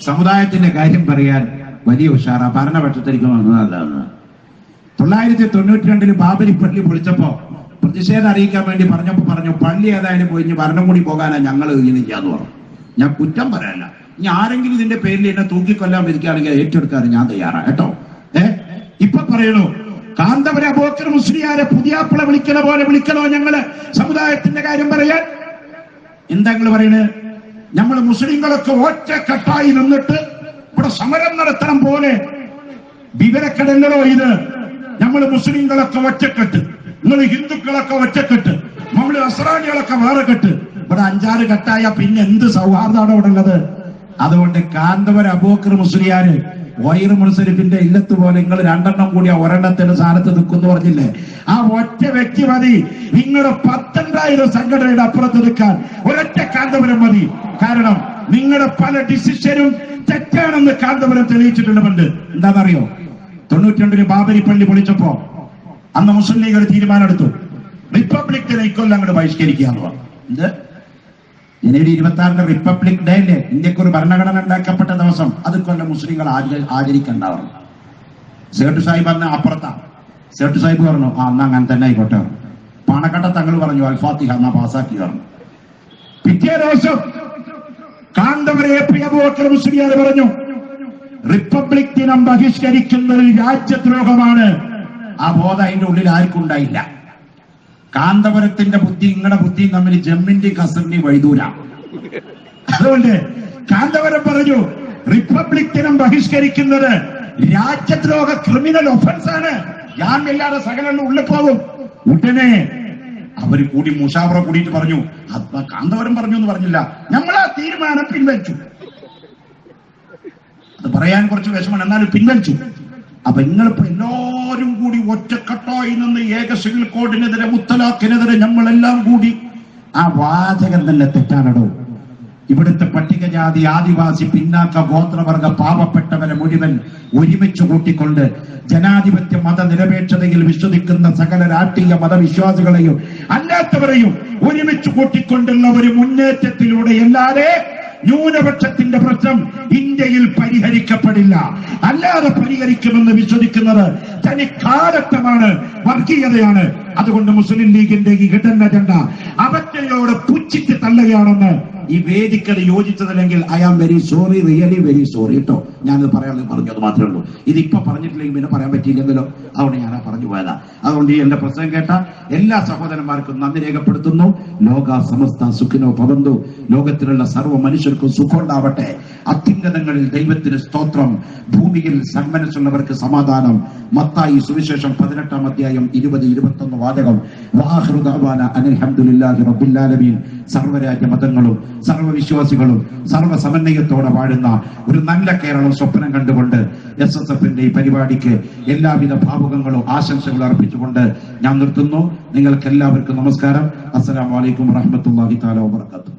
സമുദായത്തിന്റെ കാര്യം പറയാൻ വലിയ ഉഷാറ. ഭരണപക്ഷത്തിരിക്കും വന്നതല്ലെന്ന് തൊള്ളായിരത്തി തൊണ്ണൂറ്റി രണ്ടിൽ ബാബരി പള്ളി പൊളിച്ചപ്പോ പ്രതിഷേധം അറിയിക്കാൻ വേണ്ടി പറഞ്ഞപ്പോ പറഞ്ഞു പള്ളി ഏതായാലും പോയി ഭരണം കൂടി പോകാനാ ഞങ്ങൾ എന്ന് പറഞ്ഞു. ഞാൻ കുറ്റം പറയാനല്ല ഇനി ആരെങ്കിലും ഇതിന്റെ പേരിൽ എന്നെ തൂക്കിക്കൊല്ലാൻ വിധിക്കുകയാണെങ്കിൽ ഏറ്റെടുക്കാൻ ഞാൻ തയ്യാറാ. കേട്ടോ? ഏ? ഇപ്പൊ പറയണു കാന്തപുര അബോക്കർ മുസ്ലിയാരെ പുതിയാപ്പിള വിളിക്കണ പോലെ വിളിക്കണോ ഞങ്ങൾ? സമുദായത്തിന്റെ കാര്യം പറയാൻ. എന്താ നിങ്ങൾ പറയുന്നത് നമ്മൾ മുസ്ലിങ്ങളൊക്കെ ഒറ്റക്കെട്ടായി നിന്നിട്ട് ഇവിടെ സമരം നടത്തണം പോലെ. വിവരക്കടങ്ങളോ ഇത്. നമ്മൾ മുസ്ലിങ്ങളൊക്കെ ഒറ്റക്കെട്ട്. നിങ്ങൾ ഹിന്ദുക്കളൊക്കെ ഒറ്റക്കെട്ട്. നമ്മൾ അസ്രാനികളൊക്കെ വേറെ കെട്ട് ഇവിടെ അഞ്ചാറ് കെട്ടായ പിന്നെ എന്ത് സൗഹാർദ്ദമാണ് ഇവിടെ ഉള്ളത്? അതുകൊണ്ട് കാന്തവർ അബോക്കർ മുസ്ലിയാര് വൈർ മുൻസരിഫിന്റെ ഇല്ലത്ത് പോലെ നിങ്ങൾ രണ്ടെണ്ണം കൂടി ഒരെണ്ണത്തിന്റെ സ്ഥാനത്ത് നിൽക്കുന്നു പറഞ്ഞില്ലേ? ആ ഒറ്റ വ്യക്തി മതി. നിങ്ങളുടെ പത്തൊണ്ടായിരം സംഘടനയുടെ അപ്പുറത്ത് നിൽക്കാൻ ഒരൊറ്റ കാന്തപുരം മതി. കാരണം നിങ്ങളുടെ പല ഡിസിഷനും തെറ്റാണെന്ന് കാന്തപുരം തെളിയിച്ചിട്ടുണ്ട് പണ്ട് എന്താണെന്നറിയോ? തൊണ്ണൂറ്റി രണ്ടിൽ ബാബരി പള്ളി പൊളിച്ചപ്പോ അന്ന് മുസ്ലിം ലീഗ് ഒരു തീരുമാനമെടുത്തു. റിപ്പബ്ലിക് ദിനം ഇക്കൊല്ലം അങ്ങോട്ട് ബഹിഷ്കരിക്കുക. പറഞ്ഞു എന്ത്? ജനുവരി ഇരുപത്തി ആറിന് റിപ്പബ്ലിക് ഡേ അല്ലേ? ഇന്ത്യയ്ക്ക് ഒരു ഭരണഘടന ഉണ്ടാക്കപ്പെട്ട ദിവസം അത് കൊല്ലം മുസ്ലിങ്ങൾ ആചരി- ആചരിക്കണ്ടാവും. സേട്ട് സാഹിബ് അന്ന് അപ്പുറത്താണ് സേട്ട് സാഹിബ് പറഞ്ഞു ആ എന്നാ അങ്ങനെ തന്നെ ആയിക്കോട്ടെ പണക്കട്ട തങ്ങൾ പറഞ്ഞു അൽഫാത്തിഹ എന്നാ പാസാക്കി പറഞ്ഞു പിറ്റേ ദിവസം കാന്തവരെ പ്രിയബോക്കർ മുസ്ലിയാർ പറഞ്ഞു റിപ്പബ്ലിക് ദിനം ബഹിഷ്കരിക്കുന്നത് രാജ്യദ്രോഹമാണ് ആ ബോധം അതിന്റെ ഉള്ളിൽ ആർക്കും ഉണ്ടായില്ല കാന്തപുരത്തിന്റെ ബുദ്ധി നിങ്ങളുടെ ബുദ്ധിയും തമ്മിൽ ജമ്മിന്റെ കസറിന്റെ വൈദൂര അതുകൊണ്ട് കാന്തപുരം പറഞ്ഞു റിപ്പബ്ലിക് ദിനം ബഹിഷ്കരിക്കുന്നത് രാജ്യദ്രോഹ ക്രിമിനൽ ഒഫൻസ് ആണ് ജാമ്യമില്ലാതെ സകലം ഉള്ളിൽ പോകും ഉടനെ അവർ കൂടി മുഷാവറ കൂടിയിട്ട് പറഞ്ഞു. അത് കാന്തപുരം പറഞ്ഞു എന്ന് പറഞ്ഞില്ല. നമ്മൾ ആ തീരുമാനം പിൻവലിച്ചു. അത് പറയാൻ കുറച്ച് വിഷമമാണ്. എന്നാലും പിൻവലിച്ചു. അപ്പൊ നിങ്ങളിപ്പോ എല്ലാവരും കൂടി ഒറ്റക്കെട്ടായി നിന്ന് ഏക സിവിൽ കോഡിനെതിരെ മുത്തലാഖിനെതിരെ നമ്മളെല്ലാം കൂടി ആ വാചകം തന്നെ തെറ്റാണടോ ഇവിടുത്തെ പട്ടികജാതി ആദിവാസി പിന്നാക്ക ഗോത്രവർഗ പാവപ്പെട്ടവരെ മുഴുവൻ ഒരുമിച്ച് കൂട്ടിക്കൊണ്ട് ജനാധിപത്യ മതനിരപേക്ഷതയിൽ വിശ്വസിക്കുന്ന സകല രാഷ്ട്രീയ മതവിശ്വാസികളെയും അല്ലാത്തവരെയും ഒരുമിച്ച് കൂട്ടിക്കൊണ്ടുള്ള ഒരു മുന്നേറ്റത്തിലൂടെ അല്ലാതെ ന്യൂനപക്ഷത്തിന്റെ പ്രശ്നം ഇന്ത്യയിൽ പരിഹരിക്കപ്പെടില്ല. അല്ലാതെ പരിഹരിക്കുമെന്ന് വിശ്വസിക്കുന്നത് തനി കാലത്തമാണ് വർഗീയതയാണ്. അതുകൊണ്ട് മുസ്ലിം ലീഗിന്റെ ഈ ഹിഡൻ അജണ്ട അവറ്റയോട് പുച്ഛിച്ച് തള്ളുകയാണെന്ന് ഈ വേദിക്കത് യോജിച്ചതല്ലെങ്കിൽ I am very sorry really very sorry കേട്ടോ ഞാനത് പറയാനുള്ളത് പറഞ്ഞു അത് മാത്രമേ ഉള്ളൂ. ഇതിപ്പോ പറഞ്ഞിട്ടില്ലെങ്കിൽ പിന്നെ പറയാൻ പറ്റിയില്ലെങ്കിലോ? അതുകൊണ്ട് ഞാൻ പറഞ്ഞു പോയതാ. അതുകൊണ്ട് ഈ എന്റെ പ്രസംഗം കേട്ട എല്ലാ സഹോദരന്മാർക്കും നന്ദി രേഖപ്പെടുത്തുന്നു. ലോക സമസ്ത സുഖിനോ പവന്തു ലോകത്തിലുള്ള സർവ മനുഷ്യർക്കും സുഖമുണ്ടാവട്ടെ. അത്യുന്നതങ്ങളിൽ ദൈവത്തിന് സ്തോത്രം. ഭൂമിയിൽ സന്മനസ്സുള്ളവർക്ക് സമാധാനം. മത്തായി സുവിശേഷം പതിനെട്ടാം അധ്യായം ഇരുപത് ഇരുപത്തൊന്ന് വാചകം. വാഹൃദാന അനിൽഹമുല്ലാഹി റബ്ബുല്ലാലമീൻ സർവരാജ്യ മതങ്ങളും സർവവിശ്വാസികളും സർവ സമന്വയത്തോടെ വാഴുന്ന ഒരു നല്ല കേരളം സ്വപ്നം കണ്ടുകൊണ്ട് എസ് എസ് എഫിന്റെ ഈ പരിപാടിക്ക് എല്ലാവിധ ഭാവുകങ്ങളും ആശംസകളും അർപ്പിച്ചുകൊണ്ട് ഞാൻ നിർത്തുന്നു. നിങ്ങൾക്ക് എല്ലാവർക്കും നമസ്കാരം. അസ്സലാമു അലൈക്കും വറഹ്മത്തുള്ളാഹി തആല വബറകാതുഹു.